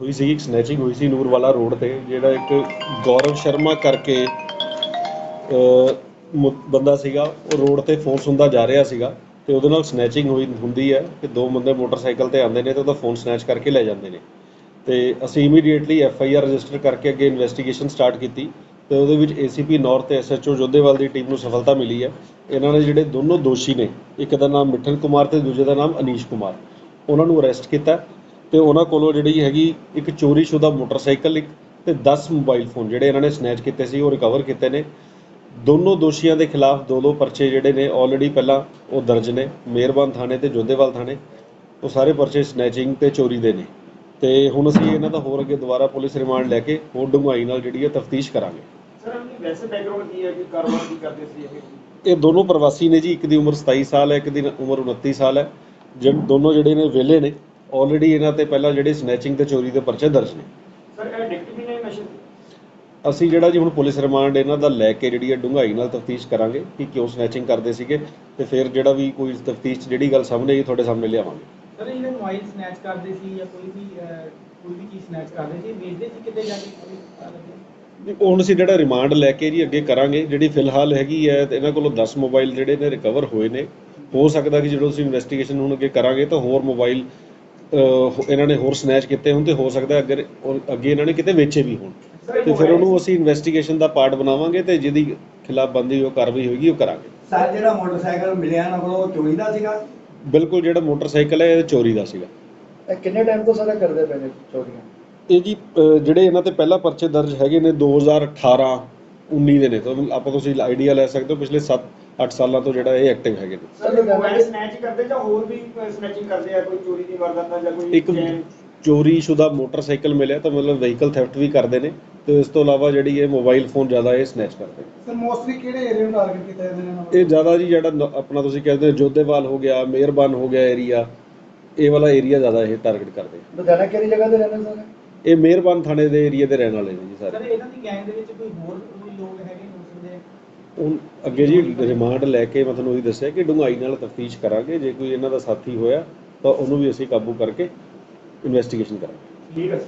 ਹੋਈ ਸੀ ਇੱਕ ਸਨੈਚਿੰਗ ਹੋਈ ਸੀ ਨੂਰਵਾਲਾ ਰੋਡ ਤੇ, ਜਿਹੜਾ ਇੱਕ ਗੌਰਵ ਸ਼ਰਮਾ ਕਰਕੇ ਮੁ- ਬੰਦਾ ਸੀਗਾ, ਉਹ ਰੋਡ ਤੇ ਫੋਨ ਸੁਣਦਾ ਜਾ ਰਿਹਾ ਸੀਗਾ ਤੇ ਉਹਦੇ ਨਾਲ ਸਨੈਚਿੰਗ ਹੋਈ ਹੁੰਦੀ ਹੈ ਕਿ ਦੋ ਬੰਦੇ ਮੋਟਰਸਾਈਕਲ ਤੇ ਆਉਂਦੇ ਨੇ ਤੇ ਉਹਦਾ ਫੋਨ ਸਨੈਚ ਕਰਕੇ ਲੈ ਜਾਂਦੇ ਨੇ। ਤੇ ਅਸੀਂ immediately F I R register ਕਰਕੇ ਅੱਗੇ ਇਨਵੈਸਟੀਗੇਸ਼ਨ ਸਟਾਰਟ ਕੀਤੀ ਤੇ ਉਹਦੇ ਵਿੱਚ ਏਸੀਪੀ ਨਾਰਥ ਤੇ ਐਸਐਚਓ ਜੋਧੇਵਾਲ ਦੀ ਟੀਮ ਨੂੰ ਸਫਲਤਾ ਮਿਲੀ ਹੈ। ਇਹਨਾਂ ਨੇ ਜਿਹੜੇ ਦੋਨੋਂ ਦੋਸ਼ੀ ਨੇ, ਇੱਕ ਦਾ ਨਾਮ ਮਿੱਠਨ ਕੁਮਾਰ ਤੇ ਦੂਜੇ ਦਾ ਨਾਮ ਅਨੀਸ਼ ਕੁਮਾਰ, ਉਹਨਾਂ ਨੂੰ ਅਰੈਸਟ ਕੀਤਾ ਤੇ ਉਹਨਾਂ ਕੋਲੋਂ ਜਿਹੜੀ ਹੈਗੀ ਇੱਕ ਚੋਰੀਸ਼ੁਦਾ ਮੋਟਰਸਾਈਕਲ ਇੱਕ ਤੇ 10 ਮੋਬਾਈਲ ਫੋਨ ਜਿਹੜੇ ਇਹਨਾਂ ਨੇ ਸਨੈਚ ਕੀਤੇ ਸੀ ਉਹ ਰਿਕਵਰ ਕੀਤੇ ਨੇ। ਦੋਨੋਂ ਦੋਸ਼ੀਆਂ ਦੇ ਖਿਲਾਫ ਦੋ ਦੋ ਪਰਚੇ ਜਿਹੜੇ ਨੇ ਆਲਰੇਡੀ ਪਹਿਲਾਂ ਉਹ ਦਰਜ ਨੇ ਮਿਹਰਬਾਨ ਥਾਣੇ ਤੇ ਜੋਧੇਵਾਲ ਥਾਣੇ। ਉਹ ਸਾਰੇ ਪਰਚੇ ਸਨੈਚਿੰਗ ਤੇ ਚੋਰੀ ਦੇ ਨੇ। ਤੇ ਹੁਣ ਅਸੀਂ ਇਹਨਾਂ ਦਾ ਹੋਰ ਅੱਗੇ ਦੁਬਾਰਾ ਪੁਲਿਸ ਰਿਮਾਂਡ ਲੈ ਕੇ ਹੋਰ ਡੂੰਘਾਈ ਨਾਲ ਜਿਹੜੀ ਹੈ ਤਫਤੀਸ਼ ਕਰਾਂਗੇ। ਸਰ ਆਪਣੀ ਵੈਸੇ ਬੈਕਗ੍ਰਾਉਂਡ ਕੀ ਹੈ ਕਿ ਕਾਰੋਬਾਰ ਕੀ ਕਰਦੇ ਸੀ ਇਹ? ਇਹ ਦੋਨੋਂ ਪ੍ਰਵਾਸੀ ਨੇ ਜੀ ਇੱਕ ਦੀ ਉਮਰ 27 ਸਾਲ ਹੈ ਇੱਕ ਦੀ ਉਮਰ 29 ਸਾਲ ਹੈ। ਜਿਹੜੇ ਦੋਨੋਂ ਜਿਹੜੇ ਨੇ ਵਿਹਲੇ ਨੇ। ਆਲਰੇਡੀ ਇਹਨਾਂ ਤੇ ਪਹਿਲਾਂ ਜਿਹੜੇ ਸਨੈਚਿੰਗ ਤੇ ਚੋਰੀ ਦੇ ਪਰਚੇ ਦਰਜ ਨੇ। ਸਰ ਇਹ ਐਡਿਕਟ ਵੀ ਨੇ ਨਸ਼ੇ? ਅਸੀਂ ਜਿਹੜਾ ਜੀ ਹੁਣ ਪੁਲਿਸ ਰਿਮਾਂਡ ਇਹਨਾਂ ਦਾ ਲੈ ਕੇ ਜਿਹੜੀ ਹੈ ਡੂੰਘਾਈ ਨਾਲ ਤਫਤੀਸ਼ ਕਰਾਂਗੇ ਕਿ ਕਿਉਂ ਸਨੈਚਿੰਗ ਕਰਦੇ ਸੀਗੇ ਤੇ ਫਿਰ ਜਿਹੜਾ ਵੀ ਕੋਈ ਤਫਤੀਸ਼ ਜਿਹੜੀ ਗੱਲ ਸਾਹਮਣੇ ਆਈ ਤੁਹਾਡੇ ਸਾਹਮਣੇ ਲਿਆਵਾਂਗੇ। ਸਰ ਇਹਨਾਂ ਮੋਬਾਈਲ ਸਨੈਚ ਕਰਦੇ ਸੀ ਜਾਂ ਕੋਈ ਵੀ ਕੋਈ ਵੀ ਚੀਜ਼ ਸਨੈਚ ਕਰਦੇ ਸੀ ਵੇਚਦੇ ਸੀ ਕਿਤੇ ਜਾ ਕੇ ਹੁਣ ਅਸੀਂ ਜਿਹੜਾ ਰਿਮਾਂਡ ਲੈ ਕੇ ਜੀ ਅੱਗੇ ਕਰਾਂਗੇ ਜਿਹੜੀ ਫਿਲਹਾਲ ਹੈਗੀ ਹੈ ਤੇ ਇਹਨਾਂ ਕੋਲੋਂ 10 ਮੋਬਾਈਲ ਜਿਹੜੇ ਨੇ ਰਿਕਵਰ ਹੋਏ ਨੇ। ਹੋ ਸਕਦਾ ਕਿ ਜਦੋਂ ਅਸੀਂ ਇਨਵੈਸਟੀਗੇਸ਼ਨ ਹੁਣ ਅੱਗੇ ਕਰਾਂਗੇ ਤਾਂ ਹੋਰ ਮੋਬਾਈਲ ਇਹਨਾਂ ਨੇ ਹੋਰ ਸਨੈਚ ਕੀਤੇ ਹੋਣ ਤੇ ਹੋ ਸਕਦਾ ਅੱਗੇ ਅੱਗੇ ਇਹਨਾਂ ਨੇ ਕਿਤੇ ਵੇਚੇ ਵੀ ਹੋਣ। ਤੇ ਫਿਰ ਉਹਨੂੰ ਅਸੀਂ ਇਨਵੈਸਟੀਗੇਸ਼ਨ ਦਾ ਪਾਰਟ ਬਣਾਵਾਂਗੇ ਤੇ ਜਿਹਦੀ ਖਿਲਾਫ ਬੰਦੀ ਉਹ ਕਾਰਵਾਈ ਹੋਏਗੀ ਉਹ ਕਰਾਂਗੇ। ਸਰ ਜਿਹੜਾ ਮੋਟਰਸਾਈਕਲ ਮਿਲਿਆ ਨਾ ਕੋਲ ਉਹ ਚੋਰੀ ਦਾ ਸੀਗਾ? ਬਿਲਕੁਲ ਜਿਹੜਾ ਮੋਟਰਸਾਈਕਲ ਹੈ ਇਹ ਚੋਰੀ ਦਾ ਸੀਗਾ। ਇਹ ਕਿੰਨੇ ਟਾਈਮ ਤੋਂ ਸਾਰਾ ਕਰਦੇ ਪਏ ਨੇ ਚੋਰੀਆਂ? ਇਹ ਜੀ ਜਿਹੜੇ ਇਹਨਾਂ ਤੇ ਪਹਿਲਾ ਪਰਚੇ ਦਰਜ ਹੈਗੇ ਨੇ 2018 19 ਦੇ ਨੇ। ਤਾਂ ਆਪਾਂ ਤੁਸੀਂ ਆਈਡੀਆ ਲੈ ਸਕਦੇ ਹੋ ਪਿਛਲੇ 7 8 ਸਾਲਾਂ ਤੋਂ ਜਿਹੜਾ ਇਹ ਐਕਟਿਵ ਹੈਗੇ ਨੇ। ਸਰ ਇਹ ਮੋਬਾਈਲ ਸਨੈਚ ਕਰਦੇ ਜਾਂ ਹੋਰ ਵੀ ਸਨੈਚਿੰਗ ਕਰਦੇ ਆ ਕੋਈ ਚੋਰੀ ਦੀ ਵਾਰਦਾਤਾਂ ਜਾਂ ਕੋਈ ਇੱਕ? ਚੋਰੀਸ਼ੁਦਾ ਮੋਟਰਸਾਈਕਲ ਮਿਲਿਆ ਤਾਂ ਮਤਲਬ ਵਹੀਕਲ ਥੈਫਟ ਵੀ ਕਰਦੇ ਨੇ ਤੇ ਇਸ ਤੋਂ ਇਲਾਵਾ ਜਿਹੜੀ ਇਹ ਮੋਬਾਈਲ ਫੋਨ ਜ਼ਿਆਦਾ ਇਹ ਸਨੈਚ ਕਰਦੇ ਨੇ। ਸਰ ਮੋਸਟਲੀ ਕਿਹੜੇ ਏਰੀਆ ਨੂੰ ਟਾਰਗੇਟ ਕੀਤਾ ਜਾਂਦਾ ਇਹਨਾਂ ਇਹ ਜ਼ਿਆਦਾ ਜੀ ਜਿਹੜਾ ਆਪਣਾ ਤੁਸੀਂ ਕਹਿੰਦੇ ਹੋ ਜੋਧੇਵਾਲ ਹੋ ਗਿਆ ਮਿਹਰਬਾਨ ਹੋ ਗਿਆ ਏਰੀਆ ਇਹ ਵਾਲਾ ਏਰੀਆ ਜ਼ਿਆਦਾ ਇਹ ਟਾਰਗੇਟ ਕਰਦੇ। ਲੁਧਿਆਣਾ ਕਿਹੜੀ ਜਗ੍ਹਾ ਤੇ ਰਹਿੰਦੇ ਸਰ? ਇਹ ਮਿਹਰਬਾਨ ਥਾਣੇ ਦੇ ਏਰੀਆ ਦੇ ਰਹਿਣ ਵਾਲੇ ਨੇ ਜੀ ਸਰ। ਸਾਰੇ ਇਹਨਾਂ ਦੀ ਗੈਂਗ ਦੇ ਵਿੱਚ ਕੋਈ ਹੋਰ ਲੋਕ ਹੈਗੇ ਉਹ ਅੱਗੇ ਜੀ ਰਿਮਾਂਡ ਲੈ ਕੇ ਮੈਂ ਤੁਹਾਨੂੰ ਉਹੀ ਦੱਸਿਆ ਕਿ ਡੂੰਘਾਈ ਨਾਲ ਤਫਤੀਸ਼ ਕਰਾਂਗੇ। ਜੇ ਕੋਈ ਇਹਨਾਂ ਦਾ ਸਾਥੀ ਹੋਇਆ ਤਾਂ ਉਹਨੂੰ ਵੀ ਅਸੀਂ ਕਾਬੂ ਕਰਕੇ ਇਨਵੈਸਟੀਗੇਸ਼ਨ ਕਰਾਂਗੇ। ਠੀਕ ਹੈ।